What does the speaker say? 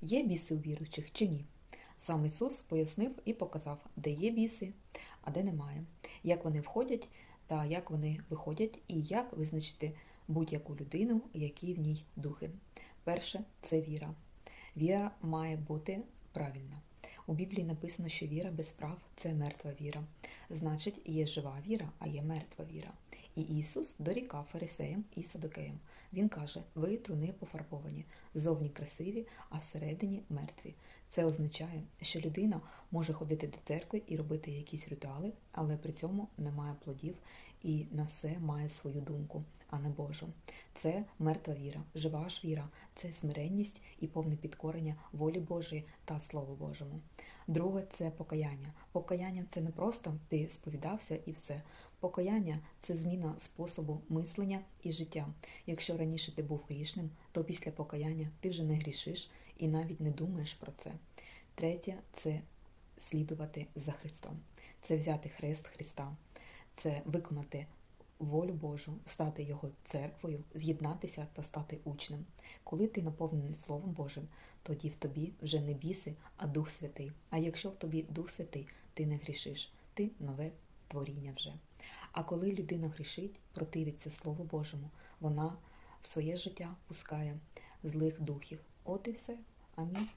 Є біси у віруючих чи ні? Сам Ісус пояснив і показав, де є біси, а де немає, як вони входять та як вони виходять, і як визначити будь-яку людину, які в ній духи. Перше це віра. Віра має бути правильна. У Біблії написано, що віра без прав це мертва віра. Значить, є жива віра, а є мертва віра. І Ісус дорікав фарисеям і садокеям. Він каже: ви труни пофарбовані, зовні красиві, а всередині мертві. Це означає, що людина може ходити до церкви і робити якісь ритуали, але при цьому не має плодів і на все має свою думку, а не Божу. Це мертва віра, жива ж віра, це смиренність і повне підкорення волі Божої та Слову Божому. Друге це покаяння. Покаяння це не просто ти сповідався і все. Покаяння це зміна способу мислення і життя. Якщо раніше ти був грішним, то після покаяння ти вже не грішиш і навіть не думаєш про це. Третє це слідувати за Христом, це взяти хрест Христа, це виконати волю Божу, стати Його церквою, з'єднатися та стати учнем. Коли ти наповнений Словом Божим, тоді в тобі вже не біси, а Дух Святий. А якщо в тобі Дух Святий, ти не грішиш, ти нове творіння вже. А коли людина грішить, противиться Слову Божому, вона в своє життя пускає злих духів. От і все. Амінь.